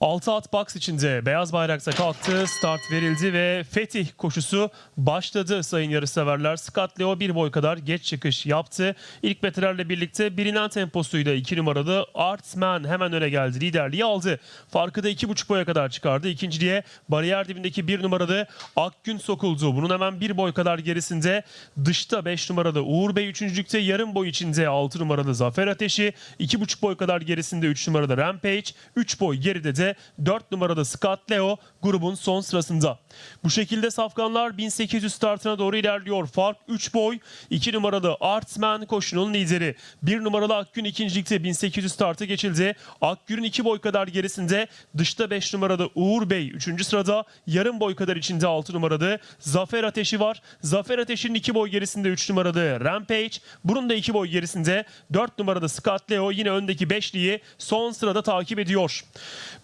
6 at box içinde beyaz bayrakta kalktı, start verildi ve fetih koşusu başladı sayın yarışseverler. Scott Leo bir boy kadar geç çıkış yaptı. İlk metrelerle birlikte bilinen temposuyla 2 numaralı Artsman hemen öne geldi. Liderliği aldı. Farkı da 2,5 boya kadar çıkardı. İkinciliğe bariyer dibindeki 1 numaralı Akgün sokuldu. Bunun hemen bir boy kadar gerisinde dışta 5 numaralı Uğur Bey. Üçüncülükte yarım boy içinde 6 numaralı Zafer Ateşi. 2,5 boy kadar gerisinde 3 numaralı Rampage. 3 boy geride de 4 numarada Scott Leo grubun son sırasında. Bu şekilde safkanlar 1800 startına doğru ilerliyor. Fark 3 boy. 2 numaralı Artsman koşunun lideri. 1 numaralı Akgün ikincilikte 1800 startı geçildi. Akgün'ün 2 boy kadar gerisinde dışta 5 numaralı Uğur Bey 3. sırada. Yarım boy kadar içinde 6 numaralı Zafer Ateşi var. Zafer Ateşi'nin 2 boy gerisinde 3 numaralı Rampage. Bunun da 2 boy gerisinde 4 numarada Scott Leo yine öndeki beşliği son sırada takip ediyor.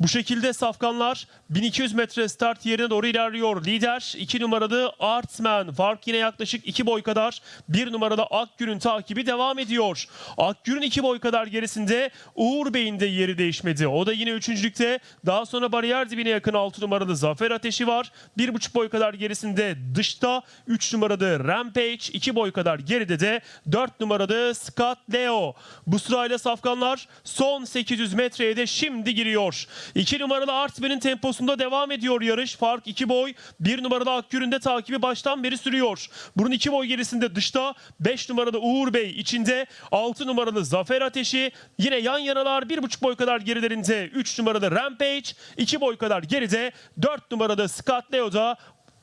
Bu şekilde safkanlar 1200 metre start yerine doğru ilerliyor. Lider 2 numaralı Artsman. Fark yine yaklaşık 2 boy kadar. 1 numaralı Akgür'ün takibi devam ediyor. Akgür'ün 2 boy kadar gerisinde Uğur Bey'in de yeri değişmedi. O da yine üçüncülükte. Daha sonra bariyer dibine yakın 6 numaralı Zafer Ateşi var. 1,5 boy kadar gerisinde dışta 3 numaralı Rampage. 2 boy kadar geride de 4 numaralı Scott Leo. Bu sırayla safkanlar son 800 metreye de şimdi giriyor. 2 numaralı Artman'ın temposunda devam ediyor yarış. Fark 2 boy. 1 numaralı Akgür'ün de takibi baştan beri sürüyor. Bunun 2 boy gerisinde dışta 5 numaralı Uğur Bey içinde 6 numaralı Zafer Ateşi. Yine yan yanalar 1,5 boy kadar gerilerinde 3 numaralı Rampage. 2 boy kadar geride 4 numaralı Scott Leo da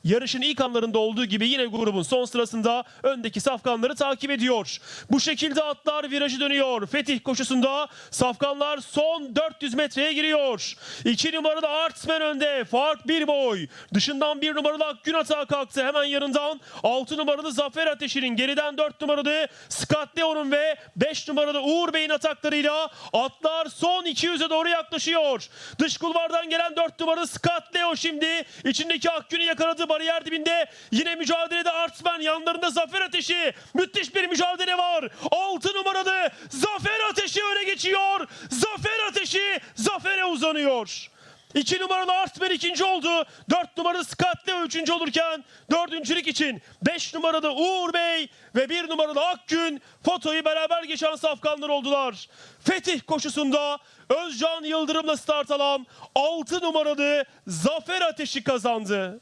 Yarışın ilk anlarında olduğu gibi yine grubun son sırasında öndeki safkanları takip ediyor. Bu şekilde atlar virajı dönüyor. Fetih koşusunda safkanlar son 400 metreye giriyor. 2 numaralı Artsman önde. Fark 1 boy. Dışından 1 numaralı Akgün atağa kalktı. Hemen yanından 6 numaralı Zafer Ateşi'nin geriden 4 numaralı Scott Leon'un ve 5 numaralı Uğur Bey'in ataklarıyla atlar son 200'e doğru yaklaşıyor. Dış kulvardan gelen 4 numaralı Scott Leo şimdi içindeki Akgün'ü yakaladı bariyer dibinde. Yine mücadelede Artsman yanlarında Zafer Ateşi. Müthiş bir mücadele var. 6 numaralı Zafer Ateşi öne geçiyor. Zafer Ateşi zafere uzanıyor. 2 numaralı Artman ikinci oldu. 4 numaralı Scott Leo üçüncü olurken dördüncülük için 5 numaralı Uğur Bey ve 1 numaralı Akgün fotoyu beraber geçen safkanlar oldular. Fetih koşusunda Özcan Yıldırım'la start alan 6 numaralı Zafer Ateşi kazandı.